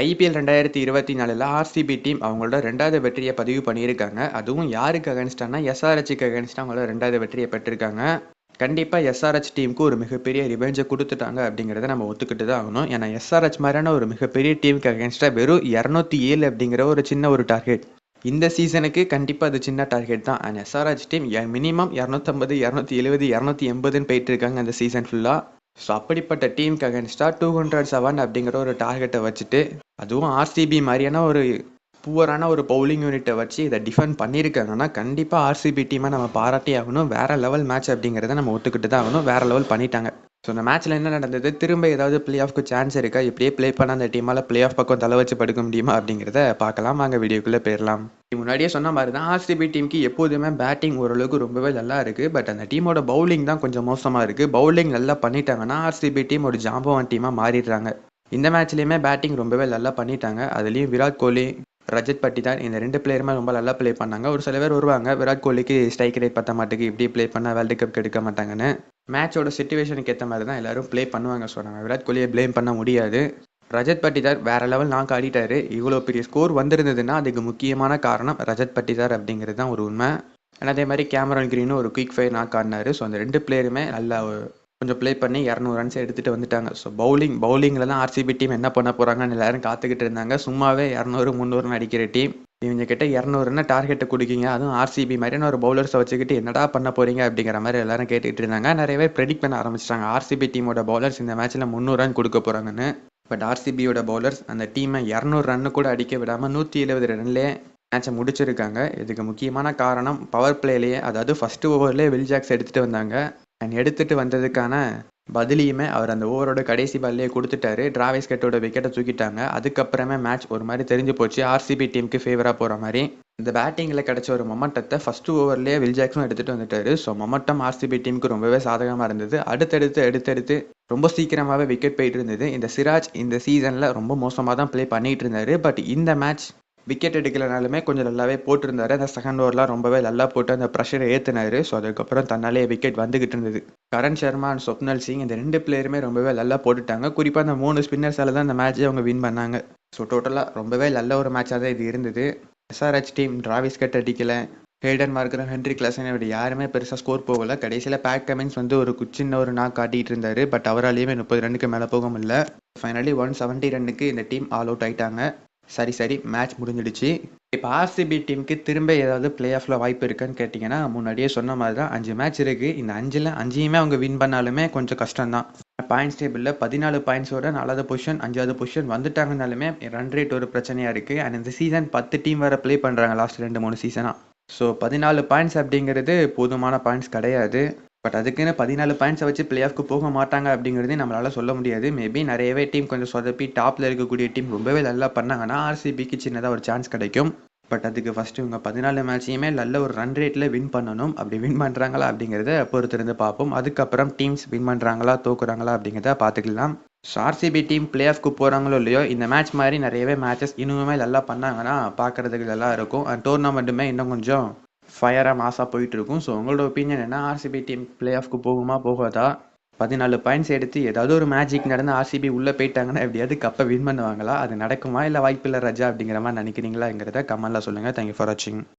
IPL ரெண்டாயிரத்தி இருபத்தி நாலில் ஆர்சிபி டீம் அவங்களோட ரெண்டாவது வெற்றியை பதிவு பண்ணியிருக்காங்க. அதுவும் யாருக்கு அகேன்ஸ்டானா எஸ்ஆர்ஹெச்சுக்கு அகேன்ஸ்டாக அவங்களோட ரெண்டாவது வெற்றியை பெற்றிருக்காங்க. கண்டிப்பாக எஸ்ஆர்ஹெச் டீமுக்கு ஒரு மிகப்பெரிய ரிவெஞ்சை கொடுத்துட்டாங்க அப்படிங்கிறத நம்ம ஒத்துக்கிட்டு தான் ஆகணும். ஏன்னா எஸ்ஆர்ஹெச் மாதிரியான ஒரு மிகப்பெரிய டீமுக்கு அகேன்ஸ்டாக வெறும் இரநூத்தி ஏழு அப்படிங்கிற ஒரு சின்ன ஒரு டார்கெட் இந்த சீசனுக்கு கண்டிப்பாக அது சின்ன டார்கெட் தான். அண்ட் எஸ்ஆர்ஹெச் டீம் மினிமம் இரநூத்தம்பது இரநூத்தி எழுபது இரநூத்தி எண்பதுன்னு போயிட்டு இருக்காங்க அந்த சீசன் ஃபுல்லாக ஸோ அப்படிப்பட்ட டீமுக்கு அகேன்ஸ்டாக டூ ஹண்ட்ரட் செவன் அப்படிங்கிற ஒரு டார்கெட்டை வச்சுட்டு அதுவும் ஆர்சிபி மாதிரியான ஒரு புவரான ஒரு பவுலிங் யூனிட்டை வச்சு இதை டிஃபெண்ட் பண்ணியிருக்காங்கன்னா கண்டிப்பாக ஆர்சிபி டீமை நம்ம பாராட்டி ஆகணும். வேற லெவல் மேட்ச் அப்படிங்கிறத நம்ம ஒத்துக்கிட்டு தான் ஆகணும். வேற லெவல் பண்ணிட்டாங்க. ஸோ இந்த மேட்ச்சில் என்ன நடந்தது? திரும்ப ஏதாவது பிளே ஆஃப்க்கு சான்ஸ் இருக்கா? இப்படியே ப்ளே பண்ண அந்த டீமால் பிளே ஆஃப் பக்கம் தலை வச்சு படுக்க முடியுமா? அப்படிங்கிறத பார்க்கலாம். வாங்க வீடியோக்குள்ளே போயிடலாம். முன்னாடியே சொன்ன மாதிரி தான் ஆர்சிபி டீமுக்கு எப்போதுமே பேட்டிங் ஓரளவுக்கு ரொம்பவே நல்லா இருக்குது பட் அந்த டீமோட பவுலிங் தான் கொஞ்சம் மோசமாக இருக்குது பவுலிங் நல்லா பண்ணிட்டாங்கன்னா ஆர்சிபி டீம் ஒரு ஜாம்பவான் டீமாக மாறிடுறாங்க. இந்த மேட்ச்லேயுமே பேட்டிங் ரொம்பவே நல்லா பண்ணிட்டாங்க. அதுலேயும் விராட் கோலி ரஜத் பட்டிதார் இந்த ரெண்டு பிளேயருமே ரொம்ப நல்லா ப்ளே பண்ணாங்க. ஒரு சில பேர் வருவாங்க விராட் கோலிக்கு ஸ்ட்ரைக் ரேட் பத்த மாட்டுக்கு இப்படி ப்ளே பண்ணால் வேர்ல்டு கப் எடுக்க மாட்டாங்கன்னு. மேட்சோட சுச்சுவேஷனுக்கு ஏற்ற மாதிரி தான் எல்லாரும் ப்ளே பண்ணுவாங்க சொன்னாங்க விராட் கோலியை ப்ளேம் பண்ண முடியாது. ரஜத் பட்டிதார் வேற லெவல் நான் ஆடிட்டாரு. இவ்வளோ பெரிய ஸ்கோர் வந்திருந்ததுன்னா அதுக்கு முக்கியமான காரணம் ரஜத் பட்டிதார் அப்படிங்கிறது தான் ஒரு உண்மை. அதே மாதிரி கேமரன் கிரீனும் ஒரு குயிக் ஃபயர் நாக் ஆடினாரு. ஸோ அந்த ரெண்டு பிளேயருமே நல்லா கொஞ்சம் ப்ளே பண்ணி இரநூறு ரன்ஸ் எடுத்துகிட்டு வந்துட்டாங்க. ஸோ பவுலிங் பவுலிங்கில் தான் ஆர்சிபி டீம் என்ன பண்ண போகிறாங்கன்னு எல்லாரும் காத்துக்கிட்டு இருந்தாங்க. சும்மாவே இரநூறு முந்நூறுன்னு அடிக்கிற டீம் இவங்க கிட்ட இரநூறுன்னு டார்கெட்டை கொடுக்கீங்க? அதுவும் ஆர்சிபி மாதிரியான ஒரு பவுலர்ஸை வச்சுக்கிட்டு என்னடா பண்ண போறீங்க அப்படிங்கிற மாதிரி எல்லாரும் கேட்டுக்கிட்டு இருந்தாங்க. நிறையவே ப்ரெடிக்ட் பண்ண ஆரம்பிச்சிட்டாங்க. ஆர்சிபி டீமோட பவுலர்ஸ் இந்த மேட்ச்சில் முந்நூறு ரன் கொடுக்க போகிறாங்கன்னு பட் ஆர்சிபியோட பவுலர்ஸ் அந்த டீமை இரநூறு ரன்னு கூட அடிக்க விடாமல் நூற்றி எழுபது ரன்லேயே மேட்சை முடிச்சிருக்காங்க. இதுக்கு முக்கியமான காரணம் பவர் பிளேலேயே அதாவது ஃபர்ஸ்ட் ஓவர்லேயே வில் ஜாக்ஸ் எடுத்துகிட்டு வந்தாங்க. அண்ட் எடுத்துகிட்டு வந்ததுக்கான பதிலையுமே அவர் அந்த ஓவரோட கடைசி பால்லேயே கொடுத்துட்டாரு. டிராவிஸ் கட்டோட விக்கெட்டை தூக்கிட்டாங்க. அதுக்கப்புறமே மேட்ச் ஒரு மாதிரி தெரிஞ்சு போச்சு. ஆர்சிபி டீமுக்கு ஃபேவராக போகிற மாதிரி. இந்த பேட்டிங்கில் கிடைச்ச ஒரு மொமெண்டத்தை ஃபஸ்ட்டு ஓவர்லேயே வில் ஜாக்ஸும் எடுத்துகிட்டு வந்துட்டாரு. ஸோ மொமெண்டம் ஆர்சிபி டீமுக்கு ரொம்பவே சாதகமாக இருந்தது. அடுத்தடுத்து அடுத்தடுத்து ரொம்ப சீக்கிரமாகவே விக்கெட் போயிட்டு இருந்தது. இந்த சிராஜ் இந்த சீசனில் ரொம்ப மோசமாக தான் ப்ளே பண்ணிகிட்டு இருந்தார். பட் இந்த மேட்ச் விக்கெட் எடுக்கலனாலுமே கொஞ்சம் நல்லாவே போட்டிருந்தாரு. அந்த செகண்ட் ஓவர்லாம் ரொம்பவே நல்லா போட்டு அந்த ப்ரெஷரை ஏற்றினாரு ஸோ அதுக்கப்புறம் தன்னாலே விக்கெட் வந்துகிட்டு இருந்தது. கரண் சர்மா அண்ட் சொப்னல் சிங் இந்த ரெண்டு பிளேயருமே ரொம்பவே நல்லா போட்டுட்டாங்க. குறிப்பாக அந்த மூணு ஸ்பின்னர்ஸால தான் அந்த மேட்சை அவங்க வின் பண்ணாங்க. ஸோ டோட்டலாக ரொம்பவே நல்ல ஒரு மேட்சாக தான் இது இருந்தது. எஸ்ஆர்ஹெச் டீம் டிராவிஸ் கட் அடிக்கல. ஹேடன் மார்க்கரும் ஹென்ரி கிளாசன் இவர் யாருமே பெருசாக ஸ்கோர் போகல. கடைசியில் பேக் கமின்ஸ் வந்து ஒரு சின்ன ஒரு நாக் காட்டிட்டு இருந்தாரு. பட் அவராலேயுமே முப்பது ரன்னுக்கு மேலே போக முடியல. ஃபைனலி ஒன் செவன்ட்டி ரன்னுக்கு இந்த டீம் ஆல் அவுட் ஆயிட்டாங்க. சரி சரி மேட்ச் முடிஞ்சிடுச்சு. இப்போ ஆர்சிபி டீமுக்கு திரும்ப ஏதாவது பிளே ஆஃபில் வாய்ப்பு இருக்குன்னு கேட்டிங்கன்னா முன்னாடியே சொன்ன மாதிரி தான் அஞ்சு மேட்ச் இருக்குது இந்த அஞ்சில் அஞ்சையுமே அவங்க வின் பண்ணாலுமே கொஞ்சம் கஷ்டம் தான் பாயிண்ட்ஸ் டேபிளில் பதினாலு பாயிண்ட்ஸோட நாலாவது பொசிஷன் அஞ்சாவது பொசிஷன் வந்துட்டாங்கனாலுமே ரன் ரேட் ஒரு பிரச்சனையாக இருக்குது அண்ட் இந்த சீசன் பத்து டீம் வர ப்ளே பண்ணுறாங்க லாஸ்ட் ரெண்டு மூணு சீசனாக ஸோ பதினாலு பாயிண்ட்ஸ் அப்படிங்கிறது போதுமான பாயிண்ட்ஸ் கிடையாது. பட் அதுக்குன்னு பதினாலு பாயிண்ட்ஸை வச்சு பிளே ஆஃப்க்கு போக மாட்டாங்க அப்படிங்கிறதே நம்மளால சொல்ல முடியாது. மேபி நிறையவே டீம் கொஞ்சம் சொதப்பி டாப்பில் இருக்கக்கூடிய டீம் ரொம்பவே நல்லா பண்ணாங்கன்னா ஆர்சிபிக்கு சின்னதாக ஒரு சான்ஸ் கிடைக்கும். பட் அதுக்கு ஃபஸ்ட்டு இவங்க பதினாலு மேட்சையுமே நல்ல ஒரு ரன் ரேட்டில் வின் பண்ணணும். அப்படி வின் பண்ணுறாங்களா அப்படிங்கிறத பொறுத்திருந்து பார்ப்போம். அதுக்கப்புறம் டீம்ஸ் வின் பண்ணுறாங்களா தோக்குறாங்களா அப்படிங்கிறத பார்த்துக்கலாம். ஸோ ஆர்சிபி டீம் பிளே ஆஃப்க்கு போகிறாங்களோ இல்லையோ இந்த மேட்ச் மாதிரி நிறையவே மேட்சஸ் இன்னுமே நல்லா பண்ணாங்கன்னா பார்க்குறதுக்கு நல்லா இருக்கும். அண்ட் டோர்னமெண்ட்டுமே இன்னும் கொஞ்சம் ஃபயராக மாசாக போயிட்டு இருக்கும் ஸோ உங்களோட ஒப்பீனியன் என்ன? ஆர்சிபி டீம் பிளே ஆஃப்க்கு போகுமா போகாதா? பதினாலு பாயிண்ட்ஸ் எடுத்து ஏதாவது ஒரு மேஜிக் நடந்து ஆர்சிபி உள்ளே போயிட்டாங்கன்னா எப்படியாவது கப்பை வின் பண்ணுவாங்களா? அது நடக்குமா? இல்லை வாய்ப்பில்லை ரஜா அப்படிங்கிற மாதிரி நினைக்கிறீங்களாங்கிறத கமெண்ட்டில் சொல்லுங்கள் தேங்க்யூ ஃபார் வாட்சிங்